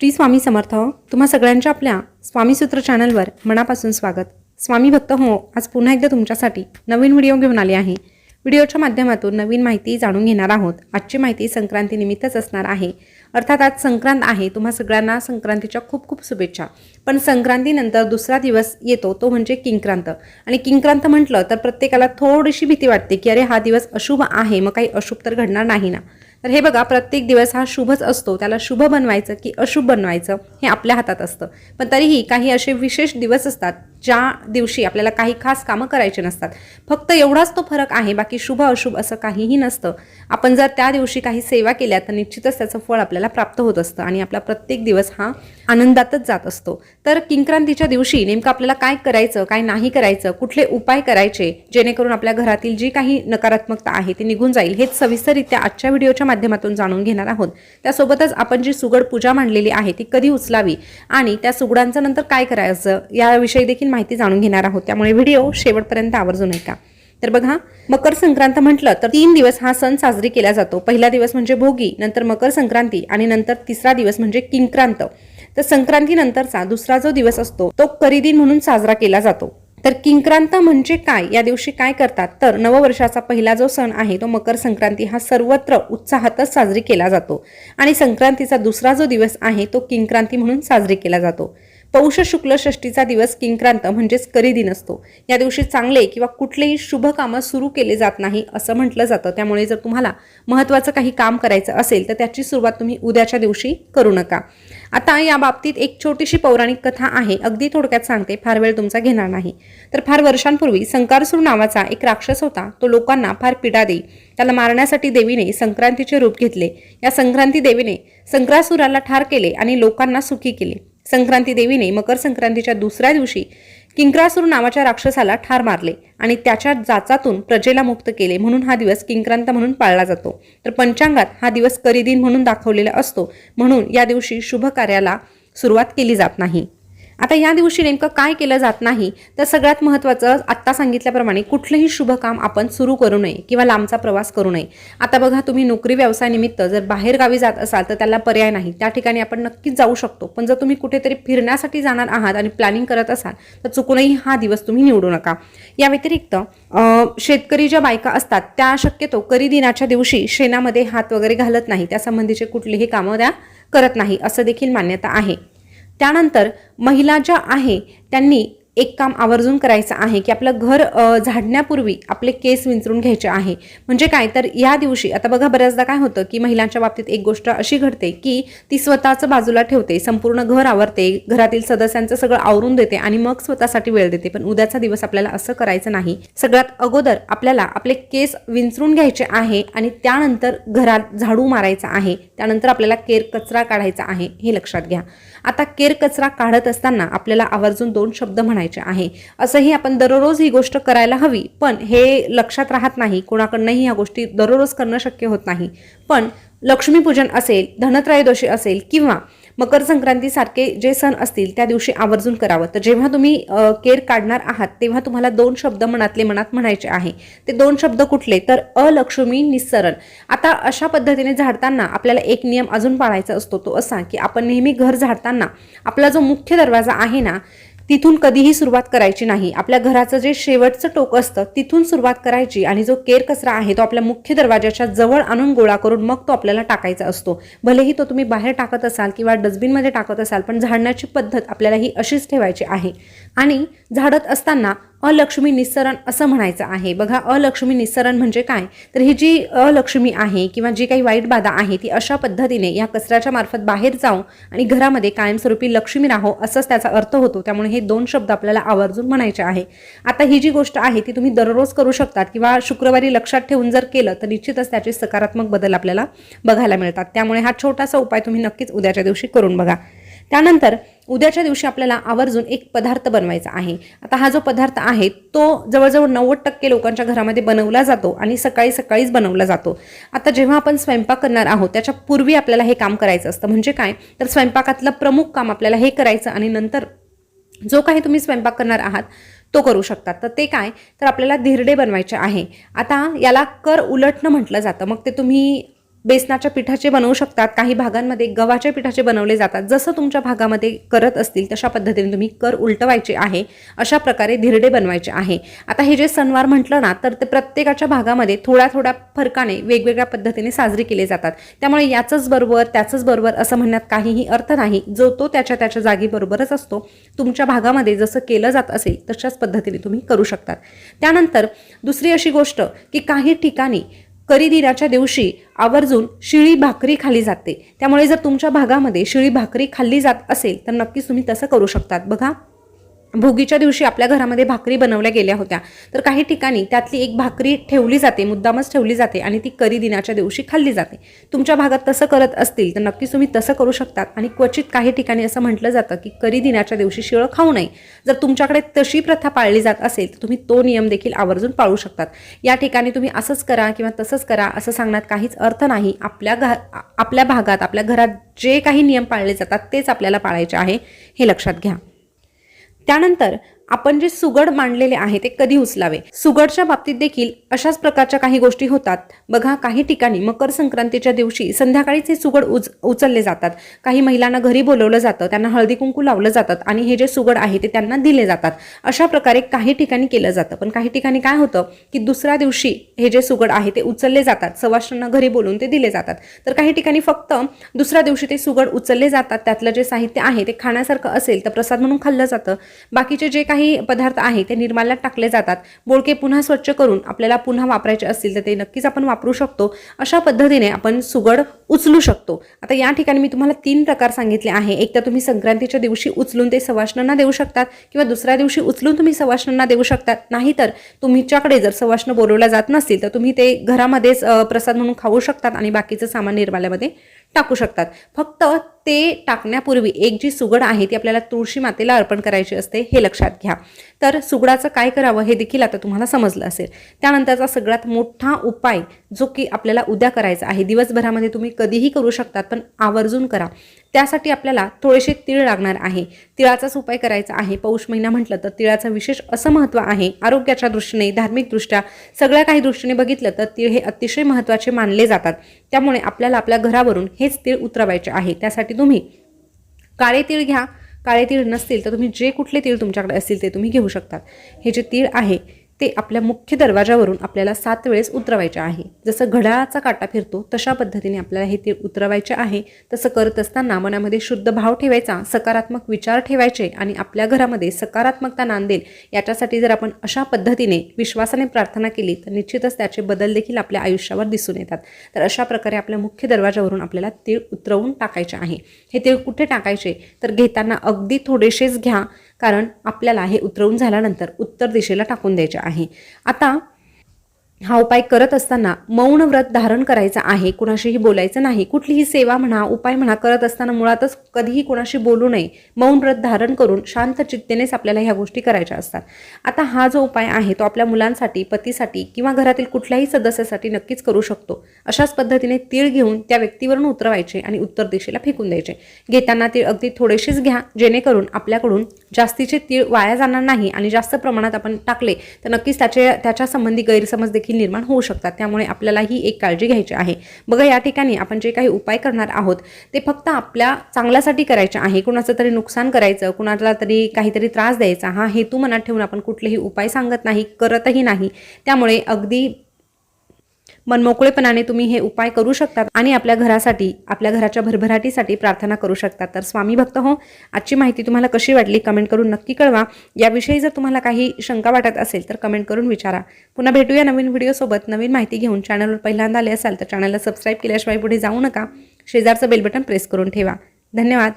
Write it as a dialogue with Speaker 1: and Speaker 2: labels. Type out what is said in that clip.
Speaker 1: श्री स्वामी समर्थ तुम्हा सगळ्यांच्या आपल्या स्वामीसूत्र चॅनलवर मनापासून स्वागत. स्वामी भक्त हो आज पुन्हा एकदा तुमच्यासाठी नवीन व्हिडिओ घेऊन आले आहे. व्हिडिओच्या माध्यमातून नवीन माहिती जाणून घेणार आहोत. आजची माहिती संक्रांतीनिमित्तच असणार आहे. अर्थात आज संक्रांत आहे तुम्हा सगळ्यांना संक्रांतीच्या खूप खूप शुभेच्छा. पण संक्रांतीनंतर दुसरा दिवस येतो तो म्हणजे किंक्रांत. आणि किंक्रांत म्हटलं तर प्रत्येकाला थोडीशी भीती वाटते की अरे हा दिवस अशुभ आहे मग काही अशुभ तर घडणार नाही ना. तर हे बघा प्रत्येक दिवस हा शुभच असतो. त्याला शुभ बनवायचं की अशुभ बनवायचं? हे आपल्या हातात असतं. पण तरीही काही असे विशेष दिवस असतात ज्या दिवशी आपल्याला काही खास कामं करायचे नसतात. फक्त एवढाच तो फरक आहे बाकी शुभ अशुभ असं काहीही नसतं. आपण जर त्या दिवशी काही सेवा केल्या तर निश्चितच त्याचं फळ आपल्याला प्राप्त होत असतं आणि आपला प्रत्येक दिवस हा आनंदातच जात असतो. तर किंक्रांतीच्या दिवशी नेमकं आपल्याला काय करायचं काय नाही करायचं कुठले उपाय करायचे जेणेकरून आपल्या घरातील जी काही नकारात्मकता आहे ती निघून जाईल हेच सविस्तररित्या आजच्या व्हिडिओच्या माध्यमातून जाणून घेणार आहोत. त्यासोबतच आपण जी सुगड पूजा मांडलेली आहे ती कधी उचलावी आणि त्या सुगडांचं नंतर काय करायचं याविषयी देखील माहिती जाणून घेणार आहोत. त्यामुळे व्हिडिओ शेवटपर्यंत आवर्जून ऐका. तर बघा मकर संक्रांत म्हटलं तर तीन दिवस हा सण साजरी केला जातो. पहिला दिवस म्हणजे भोगी नंतर मकर संक्रांती आणि नंतर तिसरा दिवस म्हणजे किंक्रांत. तर संक्रांतीनंतरचा दुसरा जो दिवस असतो तो करीदिन म्हणून साजरा केला जातो. तर किंक्रांत म्हणजे काय? या दिवशी काय करतात? तर नववर्षाचा पहिला जो सण आहे तो मकर संक्रांती हा सर्वत्र उत्साहातच साजरी केला जातो. आणि संक्रांतीचा दुसरा जो दिवस आहे तो किंक्रांती म्हणून साजरी केला जातो. पौष शुक्ल षष्टीचा दिवस किंक्रांत म्हणजेच करीदिन असतो. या दिवशी चांगले किंवा कुठलेही शुभ कामं सुरू केले जात नाही असं म्हटलं जातं. त्यामुळे जर तुम्हाला महत्त्वाचं काही काम करायचं असेल तर त्याची सुरुवात तुम्ही उद्याच्या दिवशी करू नका. आता या बाबतीत एक छोटीशी पौराणिक कथा आहे. अगदी थोडक्यात सांगते फार वेळ तुमचा घेणार नाही. तर फार वर्षांपूर्वी संकारसूर नावाचा एक राक्षस होता. तो लोकांना फार पीडा देई. त्याला मारण्यासाठी देवीने संक्रांतीचे रूप घेतले. या संक्रांती देवीने संक्रासुराला ठार केले आणि लोकांना सुखी केले. संक्रांती देवीने मकर संक्रांतीच्या दुसऱ्या दिवशी किंक्रासूर नावाच्या राक्षसाला ठार मारले आणि त्याच्या जाचातून प्रजेला मुक्त केले म्हणून हा दिवस किंक्रांत म्हणून पाळला जातो. तर पंचांगात हा दिवस करीदिन म्हणून दाखवलेला असतो म्हणून या दिवशी शुभ कार्याला सुरुवात केली जात नाही. आता या दिवशी नेमकं काय केलं जात नाही तर सगळ्यात महत्त्वाचं आत्ता सांगितल्याप्रमाणे कुठलंही शुभ काम आपण सुरू करू नये किंवा लांबचा प्रवास करू नये. आता बघा तुम्ही नोकरी व्यवसायानिमित्त जर बाहेरगावी जात असाल तर त्याला पर्याय नाही. त्या ठिकाणी आपण नक्कीच जाऊ शकतो. पण जर तुम्ही कुठेतरी फिरण्यासाठी जाणार आहात आणि प्लॅनिंग करत असाल तर चुकूनही हा दिवस तुम्ही निवडू नका. या व्यतिरिक्त शेतकरी ज्या बायका असतात त्या शक्यतो करी दिनाच्या दिवशी शेणामध्ये हात वगैरे घालत नाही त्यासंबंधीचे कुठलेही कामं त्या करत नाही असं देखील मान्यता आहे. त्यानंतर महिला ज्या आहे त्यांनी एक काम आवर्जून करायचं आहे की आपलं घर अ, झाडण्यापूर्वी आपले केस विंचरून घ्यायचे आहे. म्हणजे काय? तर या दिवशी आता बघा बऱ्याचदा काय होतं की महिलांच्या बाबतीत एक गोष्ट अशी घडते की ती स्वतःचं बाजूला ठेवते संपूर्ण घर आवरते घरातील सदस्यांचं सगळं आवरून देते आणि मग स्वतःसाठी वेळ देते. पण उद्याचा दिवस आपल्याला असं करायचं नाही. सगळ्यात अगोदर आपल्याला आपले केस विंचरून घ्यायचे आहे आणि त्यानंतर घरात झाडू मारायचा आहे. त्यानंतर आपल्याला केर कचरा काढायचा आहे हे लक्षात घ्या. आता केर कचरा काढत असताना आपल्याला आवर्जून दोन शब्द म्हणायचे आहे. असंही आपण दररोज ही गोष्ट करायला हवी. पण हे लक्षात राहत नाही. कोणाकडनंही ह्या गोष्टी दररोज करणं शक्य होत नाही. पण लक्ष्मीपूजन असेल धनत्रयोदशी असेल किंवा मकर संक्रांतीसारखे जे सण असतील त्या दिवशी आवर्जून करावं. तर जेव्हा तुम्ही केर काढणार आहात तेव्हा तुम्हाला दोन शब्द मनातले मनात म्हणायचे आहे. ते दोन शब्द कुठले? तर अलक्ष्मी निस्सरण. आता अशा पद्धतीने झाडताना आपल्याला एक नियम अजून पाळायचा असतो तो असा की आपण नेहमी घर झाडताना आपला जो मुख्य दरवाजा आहे ना तिथून कधीही सुरुवात करायची नाही. आपल्या घराचं जे शेवटचं टोक असतं तिथून सुरुवात करायची आणि जो केर कचरा आहे तो आपल्या मुख्य दरवाजाच्या जवळ आणून गोळा करून मग तो आपल्याला टाकायचा असतो. भलेही तो तुम्ही बाहेर टाकत असाल किंवा डस्टबिनमध्ये टाकत असाल पण झाडण्याची पद्धत आपल्याला ही अशीच ठेवायची आहे. आणि झाडत असताना अलक्ष्मी निस्सरण असं म्हणायचं आहे. बघा अलक्ष्मी निस्सरण म्हणजे काय? तर ही जी अलक्ष्मी आहे किंवा जी काही वाईट बाधा आहे ती अशा पद्धतीने या कचऱ्याच्या मार्फत बाहेर जाऊ आणि घरामध्ये कायमस्वरूपी लक्ष्मी राहो असंच त्याचा अर्थ होतो. त्यामुळे हे दोन शब्द आपल्याला आवर्जून म्हणायचे आहे. आता ही जी गोष्ट आहे ती तुम्ही दररोज करू शकतात किंवा शुक्रवारी लक्षात ठेवून जर केलं तर निश्चितच त्याचे सकारात्मक बदल आपल्याला बघायला मिळतात. त्यामुळे हा छोटासा उपाय तुम्ही नक्कीच उद्याच्या दिवशी करून बघा. त्यानंतर उद्याच्या दिवशी आपल्याला आवर्जून एक पदार्थ बनवायचा आहे. आता हा जो पदार्थ आहे तो जवळजवळ नव्वद टक्के लोकांच्या घरामध्ये बनवला जातो आणि सकाळी सकाळीच बनवला जातो. आता जेव्हा आपण स्वयंपाक करणार आहोत त्याच्या पूर्वी आपल्याला हे काम करायचं असतं. म्हणजे काय? तर स्वयंपाकातलं प्रमुख काम आपल्याला हे करायचं आणि नंतर जो काही तुम्ही स्वयंपाक करणार आहात तो करू शकतात तर ते काय? तर आपल्याला धिरडे बनवायचे आहे. आता याला कर उलटणं म्हटलं जातं. मग ते तुम्ही बेसनाच्या पिठाचे बनवू शकतात. काही भागांमध्ये गव्हाच्या पिठाचे बनवले जातात. जसं तुमच्या भागामध्ये करत असतील तशा पद्धतीने तुम्ही कर उलटवायचे आहे. अशा प्रकारे धिरडे बनवायचे आहे. आता हे जे सणवार म्हटलं ना तर ते प्रत्येकाच्या भागामध्ये थोड्या थोड्या फरकाने वेगवेगळ्या पद्धतीने साजरे केले जातात. त्यामुळे याचंच बरोबर त्याचंच बरोबर असं म्हणण्यात काहीही अर्थ नाही. जो तो त्याच्या त्याच्या जागी बरोबरच असतो. तुमच्या भागामध्ये जसं केलं जात असेल तशाच पद्धतीने तुम्ही करू शकतात. त्यानंतर दुसरी अशी गोष्ट की काही ठिकाणी करी दिनाच्या दिवशी आवर्जून शिळी भाकरी खाली जाते. त्यामुळे जर तुमच्या भागामध्ये शिळी भाकरी खाल्ली जात असेल तर नक्कीच तुम्ही तसं करू शकतात. बघा भोगीच्या दिवशी आपल्या घरामध्ये भाकरी बनवल्या गेल्या होत्या. तर काही ठिकाणी त्यातली एक भाकरी ठेवली जाते मुद्दामच ठेवली जाते आणि ती करी दिनाच्या दिवशी खाल्ली जाते. तुमच्या भागात तसं करत असतील तर नक्कीच तुम्ही तसं करू शकतात आणि क्वचित काही ठिकाणी असं म्हटलं जातं की करी दिनाच्या दिवशी शिळं खाऊ नये. जर तुमच्याकडे तशी प्रथा पाळली जात असेल तर तुम्ही तो नियम देखील आवर्जून पाळू शकतात. या ठिकाणी तुम्ही असंच करा किंवा तसंच करा असं सांगण्यात काहीच अर्थ नाही. आपल्या घा आपल्या भागात आपल्या घरात जे काही नियम पाळले जातात तेच आपल्याला पाळायचे आहे हे लक्षात घ्या. त्यानंतर आपण जे सुगड मांडलेले आहे ते कधी उचलावे? सुगडच्या बाबतीत देखील अशाच प्रकारच्या काही गोष्टी होतात. बघा काही ठिकाणी मकर संक्रांतीच्या दिवशी संध्याकाळीच हे सुगड उच उचलले जातात. काही महिलांना घरी बोलवलं जातं त्यांना हळदी कुंकू लावलं जातात आणि हे जे सुगड आहे ते त्यांना दिले जातात. अशा प्रकारे काही ठिकाणी केलं जातं. पण काही ठिकाणी काय होतं की दुसऱ्या दिवशी हे जे सुगड आहे ते उचलले जातात. सवाष्णांना घरी बोलून ते दिले जातात. तर काही ठिकाणी फक्त दुसऱ्या दिवशी ते सुगड उचलले जातात. त्यातलं जे साहित्य आहे ते खाण्यासारखं असेल तर प्रसाद म्हणून खाल्लं जातं. बाकीचे जे काही पदार्थ आहे ते निर्माल्यात टाकले जातात. बोळके पुन्हा स्वच्छ करून आपल्याला पुन्हा वापरायचे असतील तर ते नक्कीच आपण वापरू शकतो. अशा पद्धतीने आपण सुगड उचलू शकतो. आता या ठिकाणी मी तुम्हाला तीन प्रकार सांगितले आहे. एक तर तुम्ही संक्रांतीच्या दिवशी उचलून ते सवाष्णांना देऊ शकतात किंवा दुसऱ्या दिवशी उचलून तुम्ही सवाष्णांना देऊ शकतात. नाहीतर तुमच्याकडे जर सवाष्ण बोलवल्या जात नसतील तर तुम्ही ते घरामध्येच प्रसाद म्हणून खाऊ शकतात आणि बाकीचं सामान निर्माल्यामध्ये टाकू शकतात. फक्त ते टाकण्यापूर्वी एक जी सुगड आहे ती आपल्याला तुळशी मातेला अर्पण करायची असते हे लक्षात घ्या. तर सुगडाचं काय करावं हे देखील आता तुम्हाला समजलं असेल. त्यानंतरचा सगळ्यात मोठा उपाय जो की आपल्याला उद्या करायचा आहे. दिवसभरामध्ये तुम्ही कधीही करू शकतात पण आवर्जून करा. त्यासाठी आपल्याला थोडेसे तीळ लागणार आहे. तिळाचाच उपाय करायचा आहे. पौष महिना म्हटलं तर तिळाचं विशेष असं महत्त्व आहे. आरोग्याच्या दृष्टीने धार्मिकदृष्ट्या सगळ्या काही दृष्टीने बघितलं तर तीळ हे अतिशय महत्त्वाचे मानले जातात. त्यामुळे आपल्याला आपल्या घरावरून हेच तीळ उतरवायचे आहे. त्यासाठी तुम्ही काळे तीळ घ्या. काळे तीळ नसतील तर तुम्ही जे कुठले तीळ तुमच्याकडे असतील ते तुम्ही घेऊ शकतात. हे जे तीळ आहे ते आपल्या मुख्य दरवाजावरून आपल्याला सात वेळेस उतरवायचे आहे. जसं घड्याळाचा काटा फिरतो तशा पद्धतीने आपल्याला हे ते उतरवायचे आहे. तसं करत असताना मनामध्ये शुद्ध भाव ठेवायचा सकारात्मक विचार ठेवायचे आणि आपल्या घरामध्ये सकारात्मकता नांदेल याच्यासाठी जर आपण अशा पद्धतीने विश्वासाने प्रार्थना केली तर निश्चितच त्याचे बदल देखील आपल्या आयुष्यावर दिसून येतात. तर अशा प्रकारे आपल्या मुख्य दरवाजावरून आपल्याला तीळ उतरवून टाकायचे आहे. हे तीळ कुठे टाकायचे? तर घेताना अगदी थोडेसेच घ्या. कारण आपल्याला हे उतरवून झाल्यानंतर उत्तर दिशेला टाकून द्यायचे आहे. आता हा उपाय करत असताना मौन व्रत धारण करायचं आहे कुणाशीही बोलायचं नाही. कुठलीही सेवा म्हणा उपाय म्हणा करत असताना मुळातच कधीही कुणाशी बोलू नये. मौन व्रत धारण करून शांत चित्तेनेच आपल्याला ह्या गोष्टी करायच्या असतात. आता हा जो उपाय आहे तो आपल्या मुलांसाठी पतीसाठी किंवा घरातील कुठल्याही सदस्यासाठी नक्कीच करू शकतो. अशाच पद्धतीने तीळ घेऊन त्या व्यक्तीवरून उतरवायचे आणि उत्तर दिशेला फेकून द्यायचे. घेताना तीळ अगदी थोडेसेच घ्या जेणेकरून आपल्याकडून जास्तीचे तीळ वाया जाणार नाही आणि जास्त प्रमाणात आपण टाकले तर नक्कीच त्याचे त्याच्या संबंधी गैरसमज देखील निर्माण होऊ शकतात. त्यामुळे आपल्याला ही एक काळजी घ्यायची आहे. बघा या ठिकाणी आपण जे काही उपाय करणार आहोत ते फक्त आपल्या चांगल्यासाठी करायचे आहे. कुणाचं तरी नुकसान करायचं कुणाला तरी काहीतरी त्रास द्यायचा हा हेतू मनात ठेवून आपण कुठलेही उपाय सांगत नाही करतही नाही. त्यामुळे अगदी मनमोकळेपणाने तुम्ही हे उपाय करू शकतात आणि आपल्या घरासाठी आपल्या घराच्या भरभराटीसाठी प्रार्थना करू शकतात. तर स्वामी भक्त हो आजची माहिती तुम्हाला कशी वाटली कमेंट करून नक्की कळवा. याविषयी जर तुम्हाला काही शंका वाटत असेल तर कमेंट करून विचारा. पुन्हा भेटूया नवीन व्हिडिओसोबत नवीन माहिती घेऊन चॅनलवर पहिल्यांदा आले असाल तर चॅनलला सबस्क्राईब केल्याशिवाय पुढे जाऊ नका. शेजारचं बेल बटन प्रेस करून ठेवा. धन्यवाद.